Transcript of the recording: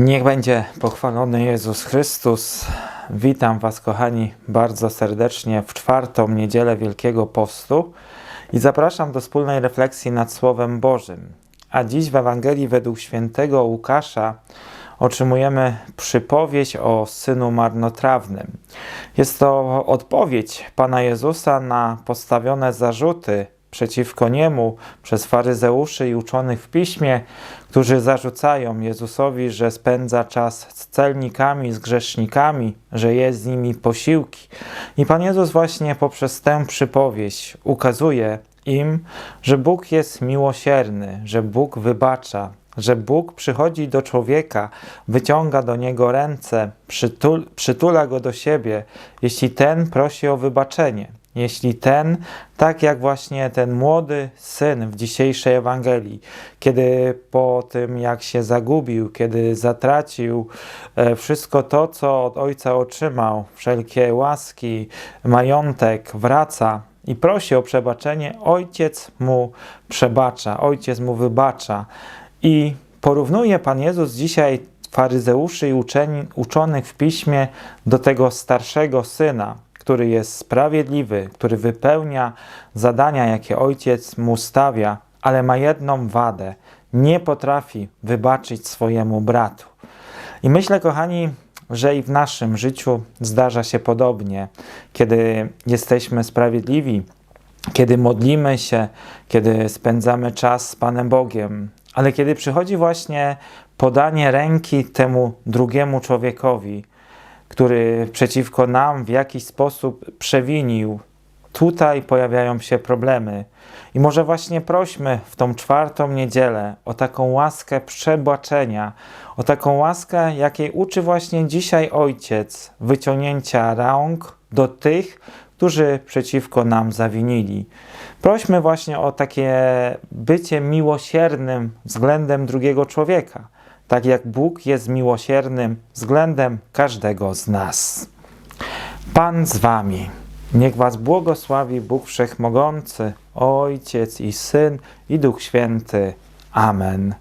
Niech będzie pochwalony Jezus Chrystus. Witam Was, kochani, bardzo serdecznie w czwartą niedzielę Wielkiego Postu i zapraszam do wspólnej refleksji nad Słowem Bożym. A dziś w Ewangelii według świętego Łukasza otrzymujemy przypowieść o synu marnotrawnym. Jest to odpowiedź Pana Jezusa na postawione zarzuty przeciwko niemu przez faryzeuszy i uczonych w piśmie, którzy zarzucają Jezusowi, że spędza czas z celnikami, z grzesznikami, że jest z nimi posiłki. I Pan Jezus właśnie poprzez tę przypowieść ukazuje im, że Bóg jest miłosierny, że Bóg wybacza, że Bóg przychodzi do człowieka, wyciąga do niego ręce, przytul, przytula go do siebie, jeśli ten prosi o wybaczenie. Jeśli ten, tak jak właśnie ten młody syn w dzisiejszej Ewangelii, kiedy po tym jak się zagubił, kiedy zatracił e, wszystko to, co od ojca otrzymał, wszelkie łaski, majątek, wraca i prosi o przebaczenie, ojciec mu przebacza, ojciec mu wybacza. I porównuje Pan Jezus dzisiaj faryzeuszy i uczeni, uczonych w piśmie do tego starszego syna, który jest sprawiedliwy, który wypełnia zadania, jakie ojciec mu stawia, ale ma jedną wadę: nie potrafi wybaczyć swojemu bratu. I myślę, kochani, że i w naszym życiu zdarza się podobnie, kiedy jesteśmy sprawiedliwi, kiedy modlimy się, kiedy spędzamy czas z Panem Bogiem, ale kiedy przychodzi właśnie podanie ręki temu drugiemu człowiekowi, który przeciwko nam w jakiś sposób przewinił, tutaj pojawiają się problemy. I może właśnie prośmy w tą czwartą niedzielę o taką łaskę przebaczenia, o taką łaskę, jakiej uczy właśnie dzisiaj Ojciec, wyciągnięcia rąk do tych, którzy przeciwko nam zawinili. Prośmy właśnie o takie bycie miłosiernym względem drugiego człowieka, tak jak Bóg jest miłosiernym względem każdego z nas. Pan z wami. Niech was błogosławi Bóg Wszechmogący, Ojciec i Syn i Duch Święty. Amen.